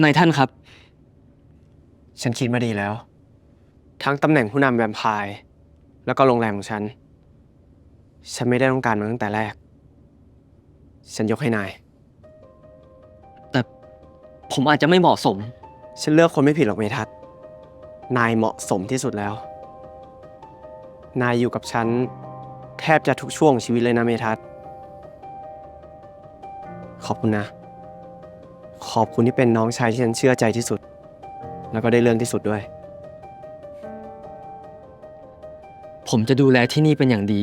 นายท่านครับ ฉันคิดมาดีแล้ว ทั้งตำแหน่งผู้นำแวมไพร์แล้วก็โรงแรมของฉัน ฉันไม่ได้ต้องการมันตั้งแต่แรก ฉันยกให้นาย แต่ผมอาจจะไม่เหมาะสม ฉันเลือกคนไม่ผิดหรอกเมทัศน์นายเหมาะสมที่สุดแล้ว นายอยู่กับฉัน แทบจะทุกช่วงของชีวิตเลยนะเมทัศน์ขอบคุณนะ ขอบคุณที่เป็นน้องชายที่ฉันเชื่อใจที่สุด แล้วก็ได้เรื่องที่สุดด้วย ผมจะดูแลที่นี่เป็นอย่างดี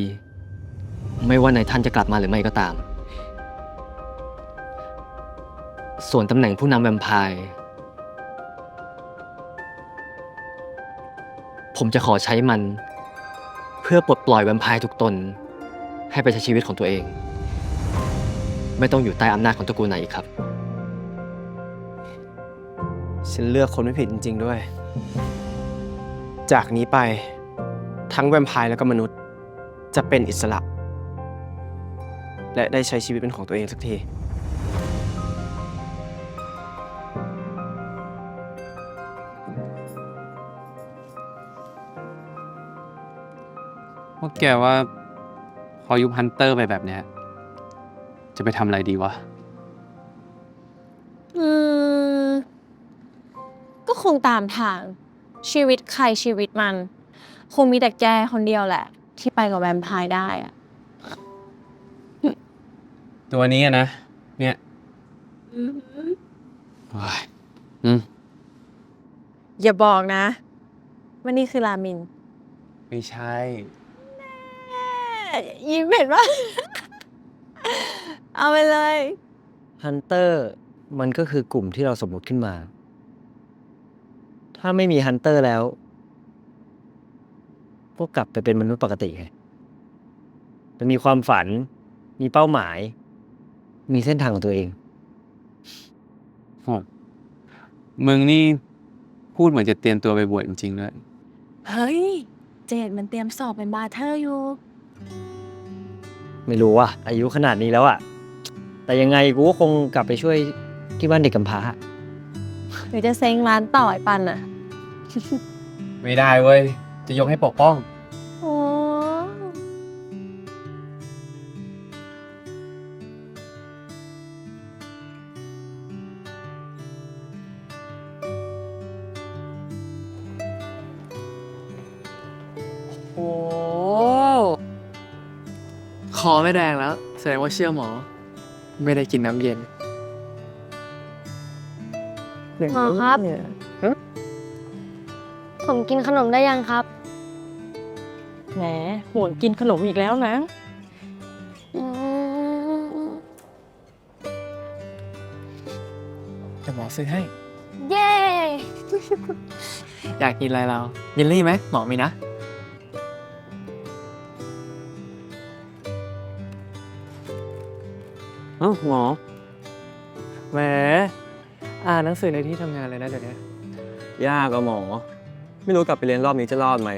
ไม่ว่านายท่านจะกลับมาหรือไม่ก็ตาม ส่วนตำแหน่งผู้นำแวมไพร์ผมจะขอใช้มัน เพื่อปลดปล่อยแวมไพร์ทุกตน ให้ไปใช้ชีวิตของตัวเอง ไม่ต้องอยู่ใต้อำนาจของตระกูลไหนอีกครับ ฉันเลือกคนไม่ผิดจริง ๆ ด้วย จากนี้ไปทั้งแวมไพร์แล้วก็มนุษย์ จะเป็นอิสระ และได้ใช้ชีวิตเป็นของตัวเองสักทีว่าแกว่า พอยุบฮันเตอร์ไปแบบเนี้ย จะไปทำอะไรดีวะ อืมก็ คงตามทาง ชีวิตใครชีวิตมัน คงมีแต่แกคนเดียวแหละ ที่ไปกับแวมไพร์ได้อะตัวนี้อะนะ เนี่ยว้ายอืมอย่าบอกนะว่านี่คือรามินไม่ใช่ ยิ้มเห็นปะเอาไปเลย ฮันเตอร์มันก็คือกลุ่มที่เราสมมติขึ้นมา ถ้าไม่มีฮันเตอร์แล้ว พวกกลับไปเป็นมนุษย์ปกติไงมันมีความฝัน มีเป้าหมาย มีเส้นทางของตัวเองโอ้มึงนี่พูดเหมือนจะเตรียมตัวไปบวชจริงๆด้วยเฮ้ย เจดมันเตรียมสอบเป็นบาร์เทอร์อยู่ ไม่รู้ว่ะอายุขนาดนี้แล้วอะแต่ยังไงกูก็คงกลับไปช่วยที่บ้านเด็กกำพร้า หรือจะเซ็งร้านต่อไอ้ปันอะ ไม่ได้เว้ย จะยกให้ปกป้อง โอ้โอ้คอไม่แดงแล้ว แสดงว่าเชื่อหมอ ไม่ได้กินน้ำเย็น หมอครับ ผมกินขนมได้ยังครับ แหมห่วงกินขนมอีกแล้วนะอืมแต่หมอซื้อให้ เย้ อยากกินอะไรเราเยลลี่ไหมหมอมีนะ เอ้าหมอแหมอ่านหนังสือในที่ทำงานเลยนะเดี๋ยวนี้ ยากอะหมอ ไม่รู้กลับไปเรียนรอบนี้จะรอดไหม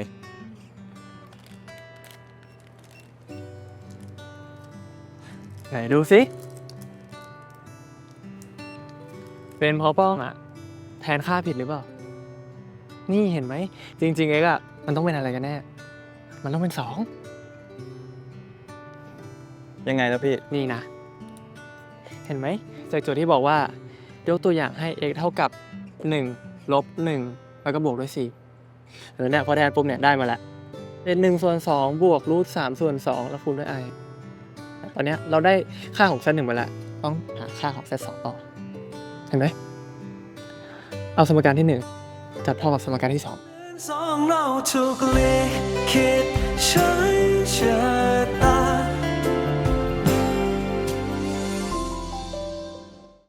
ไหนดูสิ เป็นเพราะป้องอะแทนค่าผิดหรือเปล่า นี่เห็นไหม จริง ๆ เอ็กอะมันต้องเป็นอะไรกันแน่ มันต้องเป็นสอง ยังไงแล้วพี่ นี่นะ เห็นไหม จากโจทย์ที่บอกว่ายกตัวอย่างให้ x เท่ากับ 1 ลบ 1 แล้วก็บวกด้วย4 เออเนี่ยพอแทนปุ๊บเนี่ยได้มาแล้วเป็น1ส่วนสองบวกรูท3ส่วนสองแล้วคูณด้วยไอตอนเนี้ยเราได้ค่าของเซตหนึ่งมาแล้วต้องหาค่าของเซตสองต่อ เห็นไหมเอาสมการที่หนึ่งจัดเท่ากับสมการที่สองเราถูกลิขิ